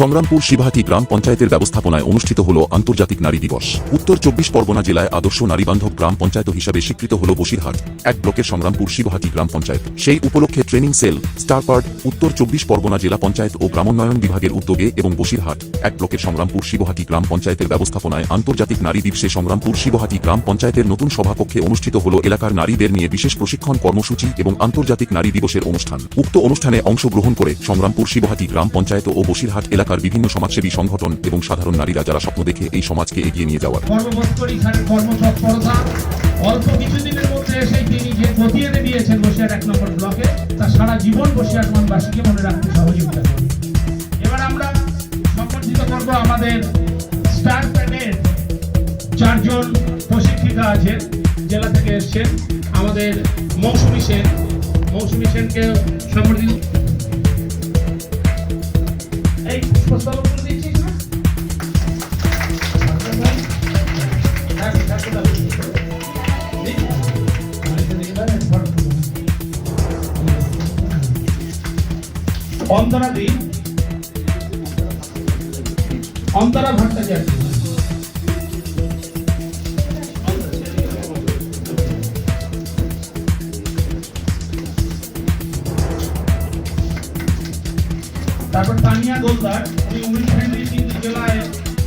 সংগ্রামপুর শিবাহাটি গ্রাম পঞ্চায়েতের ব্যবস্থাপনায় অনুষ্ঠিত হল আন্তর্জাতিক নারী দিবস। উত্তর চব্বিশ পরগনা জেলায় আদর্শ নারীবান্ধব গ্রাম পঞ্চায়েত হিসাবে স্বীকৃত হল বসিরহাট, এক ব্লকের সংগ্রামপুর শিবহাটি গ্রাম পঞ্চায়েত। সেই উপলক্ষে ট্রেনিং সেল স্টারপার্ট উত্তর চব্বিশ পরগনা জেলা পঞ্চায়েত ও গ্রামোন্নয়ন বিভাগের উদ্যোগে এবং বসিরহাট, এক ব্লকের সংগ্রামপুর শিবহাটি গ্রাম পঞ্চায়েতের ব্যবস্থাপনায় আন্তর্জাতিক নারী দিবসে সংগ্রামপুর শিবহাটি গ্রাম পঞ্চায়েতের নতুন সভাকক্ষে অনুষ্ঠিত হল এলাকার নারীদের নিয়ে বিশেষ প্রশিক্ষণ কর্মসূচি এবং আন্তর্জাতিক নারী দিবসের অনুষ্ঠান। উক্ত অনুষ্ঠানে অংশগ্রহণ করে সংগ্রামপুর শিবহাটি গ্রাম পঞ্চায়েত ও বসিরহাট এলাকার বিভিন্ন সমাজসেবী সংগঠন এবং সাধারণ নারীরা যারা স্বপ্ন দেখে এই সমাজকে এগিয়ে নিয়ে যাওয়ার। অল্প কিছুদিনের মধ্যে এসে তিনি যে গতি এনে দিয়েছেন বসিরহাট এক নম্বর ব্লকে, তা সারা জীবন বসিরহাট মনবাসীকে মনে রাখতে সহযোগিতা করবে। এবার আমরা সম্পর্কিত করব আমাদের স্টার প্যাডের চারজন প্রশিক্ষিকা আছেন, জেলা থেকে এসছেন আমাদের মৌসুমী সেন। মৌসুমী সেনকে সম্পর্কিত তারপর তানিয়া গোলদার, উনি উনিশ ফেব্রুয়ারি কিন্তু জেলায়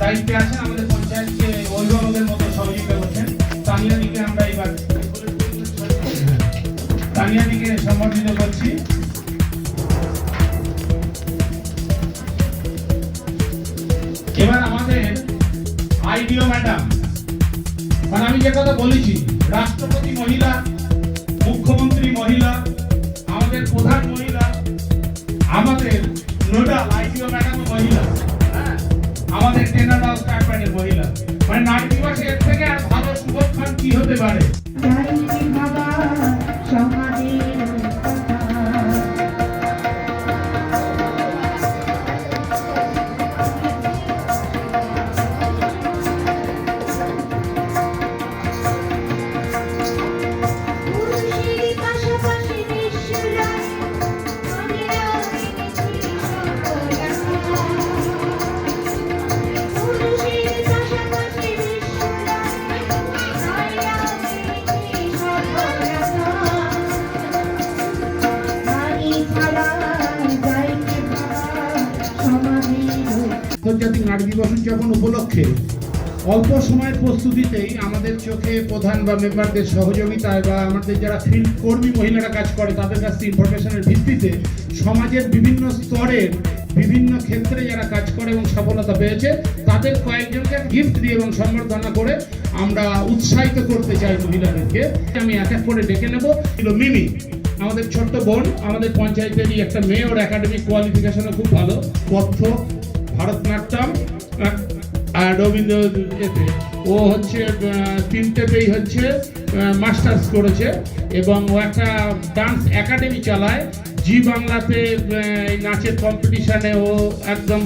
দায়িত্বে আছেন, আমাদের পঞ্চায়েতকে অভিভাবকের মতো সহযোগিতা করছেন। তানিয়া দিকে আমরা এবার তানিয়া দিকে সম্বর্ধিত করছি। আইডিও ম্যাডাম। মানে আমি যে কথা বলেছি রাষ্ট্রপতি মহিলা মুখ্যমন্ত্রী মহিলা আমাদের প্রধান মহিলা আমাদের নোডাল আইডিও ম্যাডাম মহিলা হ্যাঁ, আমাদের টেনার হাউস কারপানের মহিলা। মানে নারী দিবসে এর থেকে আর ভালো শুভক্ষণ কি হতে পারে? নারী নারী দিবস উদযাপন উপলক্ষে অল্প সময়ের প্রস্তুতিতেই আমাদের চোখে প্রধান বা মেম্বারদের সহযোগিতায় বা আমাদের যারা ফিল্ড কর্মী মহিলারা কাজ করে, তাদের কাছ থেকে ইনফরমেশনের ভিত্তিতে সমাজের বিভিন্ন স্তরের বিভিন্ন ক্ষেত্রে যারা কাজ করে এবং সফলতা পেয়েছে, তাদের কয়েকজনকে গিফট দিয়ে এবং সম্বর্ধনা করে আমরা উৎসাহিত করতে চাই মহিলাদেরকে। আমি এক এক করে ডেকে নেব। মিমি, আমাদের ছোট্ট বোন, আমাদের পঞ্চায়েতেরই একটা মেয়ে ওর একাডেমিক কোয়ালিফিকেশনও খুব ভালো পথ্য ভারতনাট্যম আর রবীন্দ্র এতে। ও হচ্ছে তিনটেতেই হচ্ছে মাস্টার্স করেছে এবং ও একটা ডান্স একাডেমি চালায়। জি বাংলাতে নাচের কম্পিটিশানে ও একদম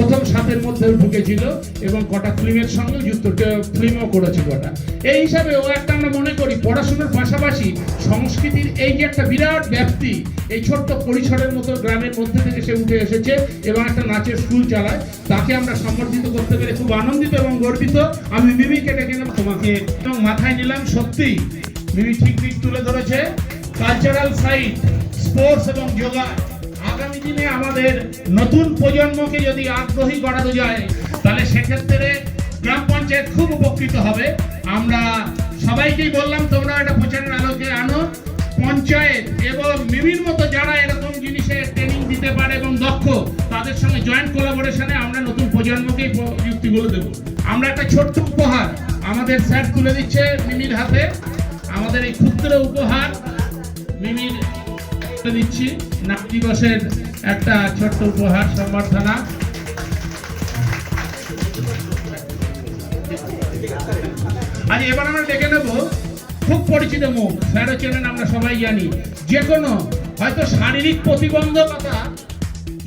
প্রথম সাতের মধ্যেও ঢুকেছিল এবং কটা ফিল্মের সঙ্গে যুক্ত ফিল্মও করেছে কটা এই হিসাবে ও একটা আমরা মনে করি পড়াশোনার পাশাপাশি সংস্কৃতির এই যে একটা বিরাট ব্যাপ্তি, এই ছোট্ট পরিসরের মতো গ্রামের মধ্যে থেকে সে উঠে এসেছে এবং একটা নাচের স্কুল চালায়। তাকে আমরা সম্বর্ধিত করতে পেরে খুব আনন্দিত এবং গর্বিত। আমি মিমিকে ডেকে নেব তোমাকে এবং মাথায় নিলাম সত্যি, মিমি ঠিক ঠিক তুলে ধরেছে। কালচারাল সাইট স্পোর্টস এবং যোগা আগামী দিনে আমাদের নতুন প্রজন্মকে যদি আগ্রহী করানো যায়, তাহলে সেক্ষেত্রে গ্রাম পঞ্চায়েত খুব উপকৃত হবে। আমরা সবাইকেই বললাম, তোমরা এটা প্রচারের আলোকে আনো। পঞ্চায়েত এবং মিমির মতো যারা এরকম জিনিসে ট্রেনিং দিতে পারে এবং দক্ষ, তাদের সঙ্গে জয়েন্ট কোলাবোরেশনে আমরা নতুন প্রজন্মকে এই প্রযুক্তিগুলো দেবো। আমরা একটা ছোট্ট উপহার আমাদের স্যার তুলে দিচ্ছে মিমির হাতে। আমাদের এই ক্ষুদ্র উপহার মিমির দিচ্ছি নাম দিবসের একটা ছোট্ট উপহার সম্বর্ধনা। আজ এবার আমরা ডেকে নেব, খুব পরিচিত মুখ, স্যারও চেনেন, আমরা সবাই জানি। যে কোনো, হয়তো শারীরিক প্রতিবন্ধকতা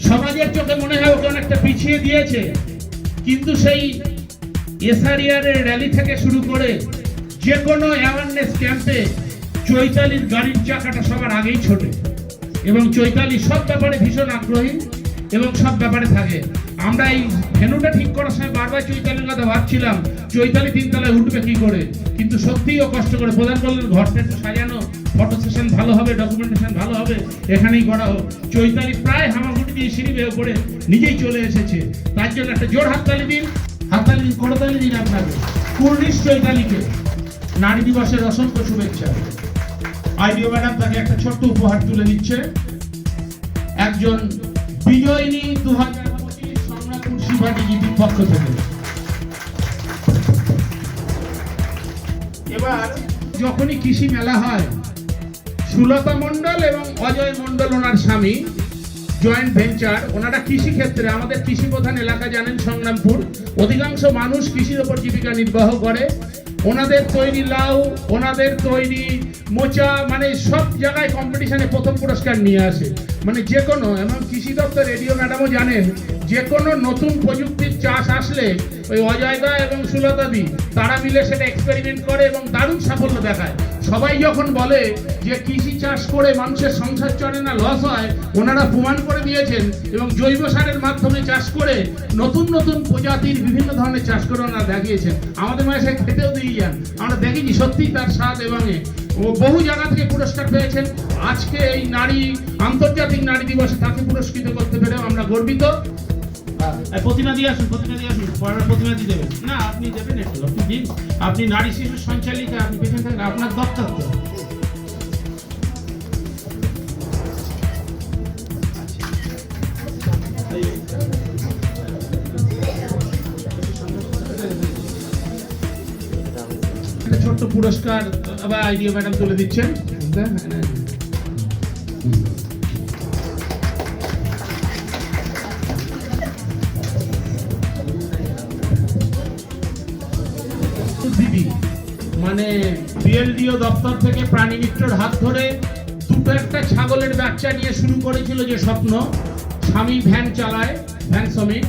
সমাজের চোখে মনে হয় ওকে অনেকটা পিছিয়ে দিয়েছে, কিন্তু সেই এসআরিয়ারের র্যালি থেকে শুরু করে যে কোনো অ্যাওয়ারনেস ক্যাম্পে চৈতালির গাড়ির চাকাটা সবার আগেই ছোটে। এবং চৈতালি সব ব্যাপারে ভীষণ আগ্রহী এবং সব ব্যাপারে থাকে। আমরা এই ভেনুটা ঠিক করার সময় বারবার চৈতালির কথা ভাবছিলাম, চৈতালি তিনতলায় উঠবে কি করে? কিন্তু সত্যিই ও কষ্ট করে প্রধান বললেন ঘরটা একটু সাজানো ফটো সেশন ভালো হবে ডকুমেন্টেশন ভালো হবে, এখানেই করা হোক। চৈতালি প্রায় হামাগুড়ি দিয়ে সিঁড়ি বেয়ে পড়ে নিজেই চলে এসেছে। তার জন্য একটা জোর হাততালি দিন। হাততালি দিন করতালি দিন আপনাকে পূর্ণিশ চৈতালিকে। নারী দিবসের অসংখ্য শুভেচ্ছা। আইডিও ম্যাডাম তাকে একটা ছোট্ট উপহার তুলে দিচ্ছে। একজন বিজয়িনী দু হাজার পঁচিশ সংগ্রামপুর পক্ষ থেকে। এবার যখনই কৃষি মেলা হয়, সুলতা মণ্ডল এবং অজয় মণ্ডল ওনার স্বামী জয়েন্ট ভেঞ্চার ওনারা কৃষি ক্ষেত্রে, আমাদের কৃষি প্রধান এলাকা জানেন সংগ্রামপুর, অধিকাংশ মানুষ কৃষির ওপর জীবিকা নির্বাহ করে। ওনাদের তৈরি লাউ, ওনাদের তৈরি মোচা মানে সব জায়গায় কম্পিটিশানে প্রথম পুরস্কার নিয়ে আসে। মানে যে কোনো, এমন কৃষি দপ্তর, রেডিও ম্যাডামও জানেন, যে কোনো নতুন প্রযুক্তির চাষ আসলে ওই অজয়দা এবং সুলতাদি তারা মিলে সেটা এক্সপেরিমেন্ট করে এবং দারুণ সাফল্য দেখায়। সবাই যখন বলে যে কৃষি চাষ করে মানুষের সংসার চলে না লস হয়, ওনারা প্রমাণ করে দিয়েছেন এবং জৈব সারের মাধ্যমে চাষ করে নতুন নতুন প্রজাতির বিভিন্ন ধরনের চাষ করে ওনারা দেখিয়েছেন। আমাদের মাঝে খেতেও দিয়ে যান। আমরা দেখেছি সত্যিই তার স্বাদ এবং ও বহু জায়গা থেকে পুরস্কার পেয়েছেন। আজকে এই নারী, আন্তর্জাতিক নারী দিবসে তাকে পুরস্কৃত করতে পেরে আমরা গর্বিত। আসুন, প্রতিমা দিয়ে আসুন। পরের দেবেন। না, আপনি দেবেন একটু, আপনি দিন। আপনি নারী শিশু সঞ্চালিকা, আপনি পেছনে থাকেন আপনার দপ্তর তো। ছোট্ট পুরস্কার, আবার আইডিয়া ম্যাডাম তুলে দিচ্ছেন। দিদি মানে বিএলডিও দপ্তর থেকে প্রাণী মিত্রর হাত ধরে দুটো একটা ছাগলের বাচ্চা নিয়ে শুরু করেছিল যে স্বপ্ন। স্বামী ভ্যান চালায়, ভ্যান শ্রমিক।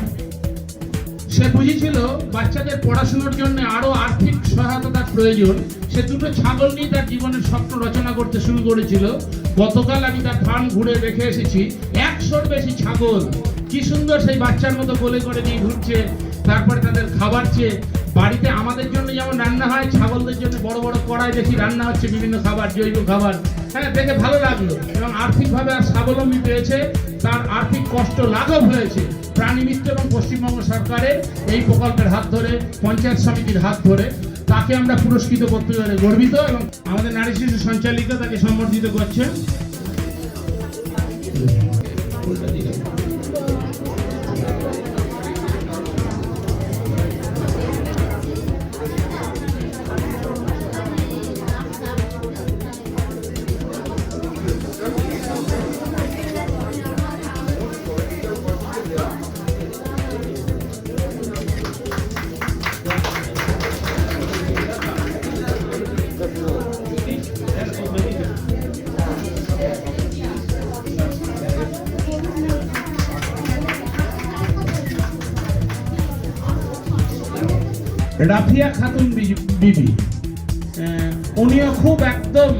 সে বুঝেছিল বাচ্চাদের পড়াশোনার জন্য আরও আর্থিক সহায়তা প্রয়োজন। সে দুটো ছাগল নিয়ে তার জীবনের স্বপ্ন রচনা করতে শুরু করেছিল। গতকাল আমি তার ফার্ম ঘুরে দেখে এসেছি, একশোর বেশি ছাগল। কি সুন্দর সেই বাচ্চার মতো কোলে করে নিয়ে ঘুরছে, তারপরে তাদের খাবার চেয়ে বাড়িতে আমাদের জন্য যেমন রান্না হয়, ছাগলদের জন্য বড় বড় কড়াই দেখি রান্না হচ্ছে, বিভিন্ন খাবার, জৈব খাবার। হ্যাঁ দেখে ভালো লাগল। এবং আর্থিকভাবে আর স্বাবলম্বী পেয়েছে, তার আর্থিক কষ্ট লাঘব হয়েছে। প্রাণী মিত্র এবং পশ্চিমবঙ্গ সরকারের এই প্রকল্পের হাত ধরে, পঞ্চায়েত সমিতির হাত ধরে, তাকে আমরা পুরস্কৃত করতে পেরে গর্বিত এবং আমাদের নারী শিশু সঞ্চালিকা তাকে সম্বর্ধিত করছেন। রাফিয়া খাতুন বিবি। উনিও খুব একদম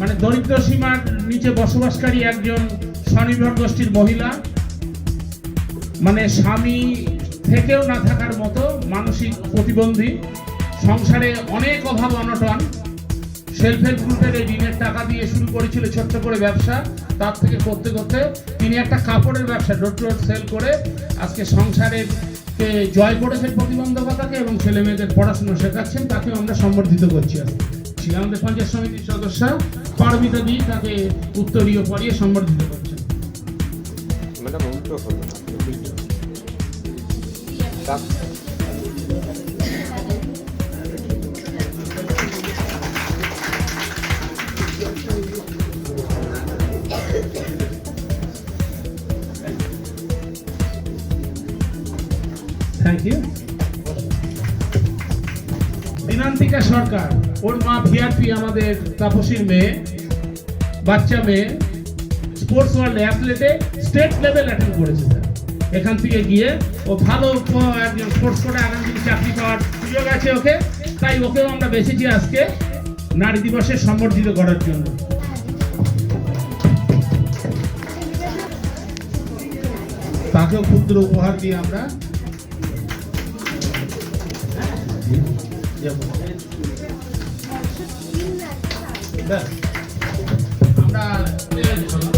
মানে দরিদ্র সীমার নিচে বসবাসকারী একজন স্বনির্ভর গোষ্ঠীর মহিলা। মানে স্বামী থেকেও না থাকার মতো মানসিক প্রতিবন্ধী। সংসারে অনেক অভাব অনটন। সেলফ হেল্প গ্রুপের এই ঋণের টাকা দিয়ে শুরু করেছিল ছোট্ট করে ব্যবসা। তার থেকে করতে করতে তিনি একটা কাপড়ের ব্যবসা ডোর টু সেল করে আজকে সংসারের কে জয় করেছেন প্রতিবন্ধকতাকে এবং ছেলে মেয়েদের পড়াশোনা শেখাচ্ছেন তাকে আমরা সম্বর্ধিত করছি আজকে। আমাদের পঞ্চায়েত সমিতির সদস্য পারমিতা দি তাকে উত্তরীয় পরিয়ে সম্বর্ধিত করছেন। ম্যাডাম দিনান্তিকা সরকার, ওর মা ভিআরপি আমাদের তাপসীর মেয়ে, বাচ্চা মেয়ে স্পোর্টস ওয়ার্ল্ড অ্যাথলেটে স্টেট লেভেল অ্যাটেন্ড করেছে এখান থেকে গিয়ে ও ভালো একজন স্পোর্টস কোর্টে আগামী চাকরি পাওয়ার সুযোগ আছে ওকে, তাই ওকেও আমরা বেছেছি আজকে নারী দিবসে সম্বর্ধিত করার জন্য। তাকেও ক্ষুদ্র উপহার দিয়ে আমরা আমরা